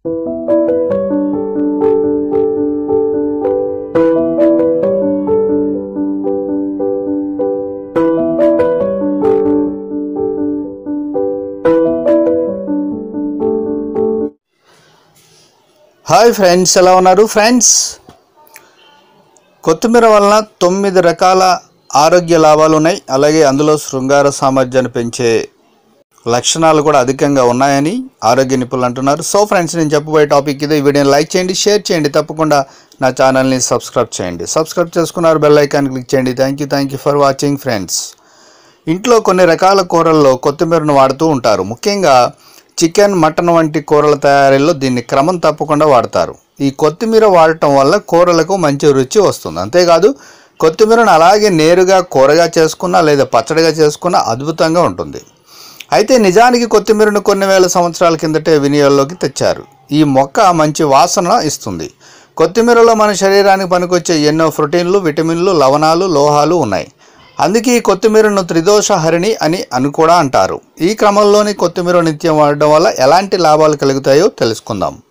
Hi friends ఎలా ఉన్నారు friends? కొత్తిమీర వలన తొమ్మిది రకాల ఆరోగ్య లాభాలు ఉన్నాయి. అలాగే అందులో శృంగార సామర్థ్యాన్ని పెంచే లక్షణాలు కూడా అధికంగా ఉన్నాయని ఆరోగ్య నిపుణులు అంటున్నారు. సో ఫ్రెండ్స్ నేను చెప్పబోయే టాపిక్ ఇదే. ఈ వీడియోని లైక్ చేయండి షేర్ చేయండి. తప్పకుండా నా ఛానల్ని సబ్స్క్రైబ్ చేయండి. సబ్స్క్రైబ్ చేసుకున్నారు బెల్ ఐకాన్ క్లిక్ చేయండి. Thank you thank you for watching friends ఇంట్లో కొన్ని రకాల కూరల్లో కొత్తిమీరను వాడుతూ ఉంటారు. ముఖ్యంగా చికెన్ మటన్ వంటి కూరల తయారీలో దీన్ని క్రమం తప్పకుండా వాడతారు. ఈ కొత్తిమీర వాడటం వల్ల కూరలకు మంచి రుచి వస్తుంది. అంతేకాదు కొత్తిమీరను అలాగే నేరుగా కూరగా చేసుకున్నా లేదా పచ్చడిగా చేసుకున్నా అద్భుతంగా ఉంటుంది. అయితే నిజానికి కొత్తిమీరను కొన్ని వేల సంవత్సరాల కిందటే వినియోగంలోకి తెచ్చారు. ఈ మొక్క మంచి వాసన ఇస్తుంది. కొత్తిమీరలో మన శరీరానికి పనికొచ్చే ఎన్నో ప్రోటీన్లు విటమిన్లు లవణాలు లోహాలు ఉన్నాయి. అందుకే ఈ కొత్తిమీరను త్రిదోష హరిణి అని అని కూడా అంటారు. ఈ క్రమంలోని కొత్తిమీర నిత్యం వాడడం వల్ల ఎలాంటి లాభాలు కలుగుతాయో తెలుసుకుందాం.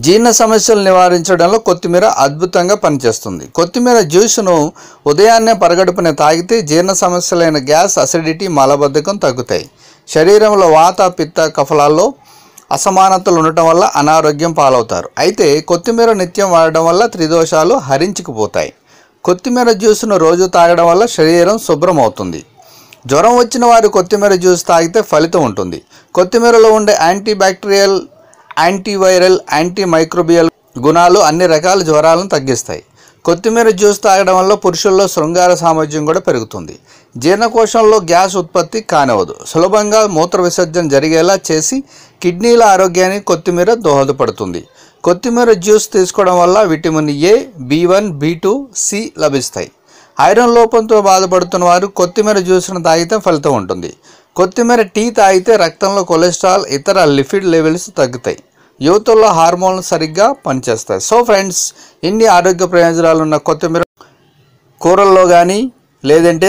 జీర్ణ సమస్యలు నివారించడంలో కొత్తిమీర అద్భుతంగా పనిచేస్తుంది. కొత్తిమీర జ్యూస్ను ఉదయాన్నే పరగడుపున తాగితే జీర్ణ సమస్యలైన గ్యాస్ అసిడిటీ మలబద్ధకం తగ్గుతాయి. శరీరంలో వాత పిత్త కఫలాల్లో అసమానతలు ఉండటం వల్ల అనారోగ్యం పాలవుతారు. అయితే కొత్తిమీర నిత్యం వాడడం వల్ల త్రిదోషాలు హరించుకుపోతాయి. కొత్తిమీర జ్యూస్ను రోజు తాగడం వల్ల శరీరం శుభ్రం అవుతుంది జ్వరం వచ్చిన వారు కొత్తిమీర జ్యూస్ తాగితే ఫలితం ఉంటుంది. కొత్తిమీరలో ఉండే anti bacterial antiviral anti microbial గుణాలు అన్ని రకాల జ్వరాలను తగ్గిస్తాయి. కొత్తిమీర జ్యూస్ తాగడం వల్ల పురుషుల్లో శృంగార సామర్థ్యం కూడా పెరుగుతుంది. జీర్ణకోశంలో గ్యాస్ ఉత్పత్తి కానివ్వదు. సులభంగా మూత్ర విసర్జన జరిగేలా చేసి కిడ్నీల ఆరోగ్యానికి కొత్తిమీర దోహదపడుతుంది. కొత్తిమీర జ్యూస్ తీసుకోవడం వల్ల vitamin A B one B two C లభిస్తాయి. ఐరన్ లోపంతో బాధపడుతున్న వారు కొత్తిమీర జ్యూస్ను తాగితే ఫలితం ఉంటుంది. కొత్తిమీర టీ తాగితే రక్తంలో కొలెస్ట్రాల్ ఇతర లిపిడ్ లెవెల్స్ తగ్గుతాయి. యువతల్లో హార్మోన్లు సరిగ్గా పనిచేస్తాయి. సో ఫ్రెండ్స్ ఇన్ని ఆరోగ్య ప్రయోజనాలు ఉన్న కొత్తిమీర కూరల్లో కానీ లేదంటే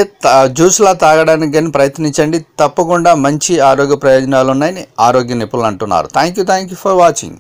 జ్యూస్లా తాగడానికి కానీ ప్రయత్నించండి. తప్పకుండా మంచి ఆరోగ్య ప్రయోజనాలు ఉన్నాయని ఆరోగ్య నిపుణులు అంటున్నారు. Thank you thank you for watching